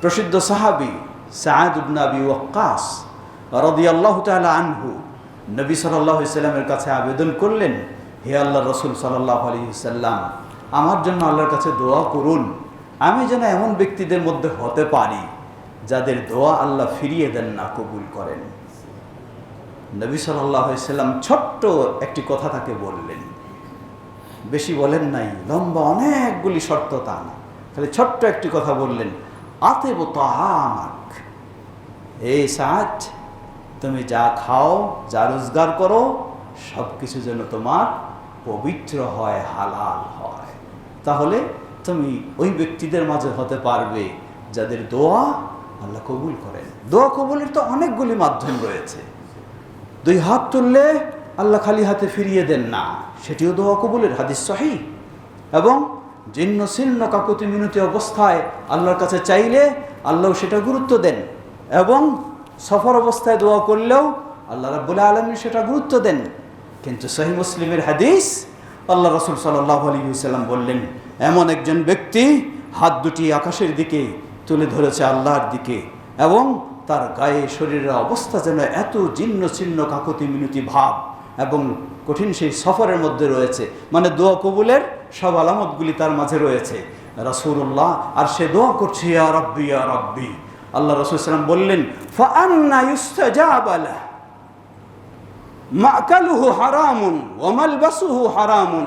প্রসিদ্ধ সাহাবি সায়দ উবনাবি ওয়াক্কাস রদিয়াল্লাহ তাআলা আনহু নবী সাল্লাহ সাল্লামের কাছে আবেদন করলেন, হে আল্লাহ রসুল সাল্লাহ আলী সাল্লাম, আমার জন্য আল্লাহর কাছে দোয়া করুন। আমি যেন এমন ব্যক্তিদের মধ্যে হতে পারি যাদের দোয়া আল্লাহ ফিরিয়ে দেন না, কবুল করেন। নবী সাল্লাম ছোট্ট একটি কথা তাকে বললেন। বেশি বলেন নাই, লম্বা অনেকগুলি শর্ত তা না খালি ছোট্ট একটি কথা বললেন আতেব তাহামাক। এই সাজ, তুমি যা খাও, যা রোজগার করো সব কিছু যেন তোমার পবিত্র হয়, হালাল হয়। তাহলে তুমি ওই ব্যক্তিদের মাঝে হতে পারবে, যাদের দোয়া আল্লাহ কবুল করেন। দোয়া কবুলের তো অনেকগুলি মাধ্যম রয়েছে। দুই হাত তুললে আল্লাহ খালি হাতে ফিরিয়ে দেন না, সেটিও দোয়া কবুলের, হাদিস সহি। এবং জীর্ণ শীর্ণ কাকুতি মিনতি অবস্থায় আল্লাহর কাছে চাইলে আল্লাহ সেটা গুরুত্ব দেন এবং সফর অবস্থায় দোয়া করলেও আল্লাহ রাবুল্লাহ আলমী সেটা গুরুত্ব দেন। কিন্তু সহি মুসলিমের হাদিস, আল্লাহ রসুল সাল্লাহ আলী সাল্লাম বললেন, এমন একজন ব্যক্তি হাত দুটি আকাশের দিকে তুলে ধরেছে আল্লাহর দিকে এবং তার গায়ে শরীরের অবস্থা যেন এত জীর্ণ ছিন্ন কাকতি মিনতি ভাব। এবং কঠিন সেই সফরের মধ্যে রয়েছে। মানে দোয়া কবুলের সব আলামতগুলি তার মাঝে রয়েছে। রাসূলুল্লাহ, আর সে দোয়া করছে, ইয়া রব্বি ইয়া রব্বি। আল্লাহ রসুল সাল্লাম বললেন মাকালুহু হারামুন ওয়া মালবাসুহু হারামুন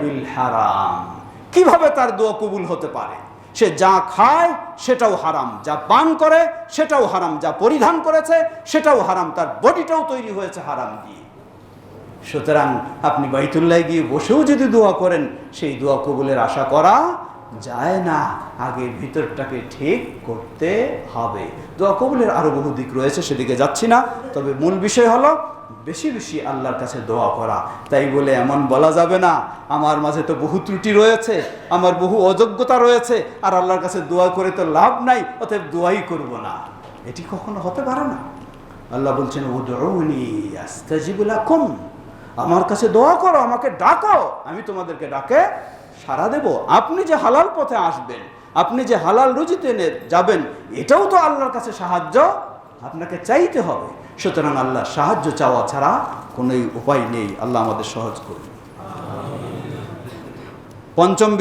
বিল হারাম। কীভাবে তার দোয়া কবুল হতে পারে? সে যা খায় সেটাও হারাম, যা পান করে সেটাও হারাম, যা পরিধান করেছে সেটাও হারাম, তার বডিটাও তৈরি হয়েছে হারাম দিয়ে। সুতরাং আপনি বাইতুল্লাহ গিয়ে বসেও যদি দোয়া করেন, সেই দোয়া কবুলের আশা করা যায় না। আগে ভিতরটাকে ঠিক করতে হবে। দোয়া কবুলের আরও বহু দিক রয়েছে, সেদিকে যাচ্ছি না। তবে মূল বিষয় হলো বেশি বেশি আল্লাহর কাছে দোয়া করা। তাই বলে এমন বলা যাবে না, আমার মাঝে তো বহু ত্রুটি রয়েছে, আমার বহু অযোগ্যতা রয়েছে, আর আল্লাহর কাছে দোয়া করে তো লাভ নাই, অতএব দোয়াই করব না। এটি কখনো হতে পারে না। আল্লাহ বলছেন আস্তাজিবু লাকুম। আমার কাছে দোয়া করো, আমাকে ডাকো, আমি তোমাদেরকে ডাকে সারা দেব। আপনি যে হালাল পথে আসবেন, আপনি যে হালাল রুজিতে যাবেন, এটাও তো আল্লাহর কাছে সাহায্য। আপনাকে চাইতে হবে। সুতরাং আল্লাহ সাহায্য চাওয়া ছাড়া কোনো উপায় নেই। আল্লাহ আমাদের সহজ করুন। পঞ্চম